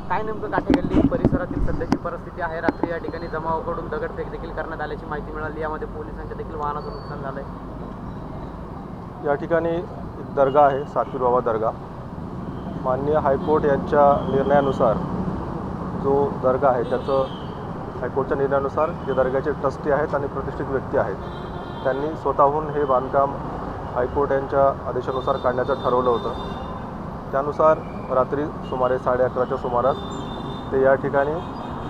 काय नेमकं काठेगल्ली परिसरातील सध्याची परिस्थिती आहे? रात्री या ठिकाणी जमावाकडून दगडफेक देखील करण्यात आल्याची माहिती मिळाली. यामध्ये पोलिसांच्या देखील वाहनाचं नुकसान झालंय. या ठिकाणी एक दर्गा आहे सातवीर बाबा दर्गा. माननीय हायकोर्ट यांच्या निर्णयानुसार जो दर्गा आहे त्याचं हायकोर्टच्या निर्णयानुसार जे दर्ग्याचे ट्रस्टी आहेत आणि प्रतिष्ठित व्यक्ती आहेत त्यांनी स्वतःहून हे बांधकाम हायकोर्ट यांच्या आदेशानुसार काढण्याचं ठरवलं होतं. त्यानुसार रात्री सुमारे साडे अकराच्या सुमारास ते या ठिकाणी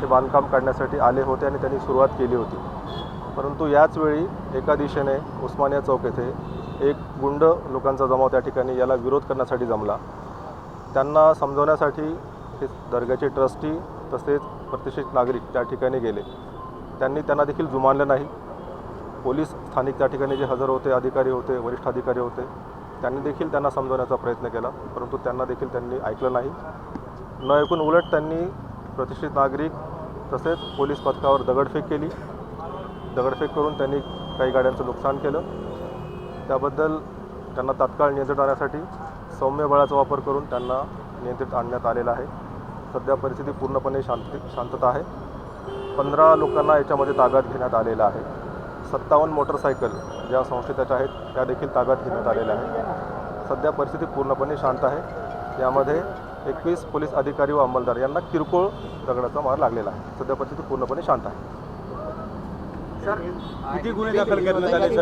हे बांधकाम काढण्यासाठी आले होते आणि त्यांनी सुरुवात केली होती. परंतु याच वेळी एका दिशेने उस्मानिया चौक येथे एक गुंड लोकांचा जमाव त्या ठिकाणी याला विरोध करण्यासाठी जमला. त्यांना समजवण्यासाठी हे दर्ग्याचे ट्रस्टी तसेच प्रतिष्ठित नागरिक त्या ठिकाणी गेले. त्यांनी त्यांना देखील जुमानलं नाही. पोलीस स्थानिक त्या ठिकाणी जे हजर होते अधिकारी होते वरिष्ठ अधिकारी होते त्यांनी देखील त्यांना समजवण्याचा प्रयत्न केला परंतु त्यांना देखील त्यांनी ऐकलं नाही. न ऐकून उलट त्यांनी प्रतिष्ठित नागरिक तसेच पोलीस पथकावर दगडफेक केली. दगडफेक करून त्यांनी काही गाड्यांचं नुकसान केलं. त्याबद्दल त्यांना तात्काळ नियंत्रण आणण्यासाठी सौम्य बळाचा वापर करून त्यांना नियंत्रित आणण्यात आलेला आहे. सध्या परिस्थिती पूर्णपणे शांत शांतता आहे. पंधरा लोकांना याच्यामध्ये ताब्यात घेण्यात आलेला आहे. सत्तावन्न मोटरसायकल ज्या संशयिताच्या आहेत त्या देखील ताब्यात घेण्यात आलेल्या आहेत. सध्या परिस्थिती पूर्णपणे शांत आहे. यामध्ये एकवीस पोलीस अधिकारी व अंमलदार यांना किरकोळ दगडाचा मार लागलेला आहे. सध्या परिस्थिती पूर्णपणे शांत आहे. सर किती गुन्हे दाखल करण्यात आले सर?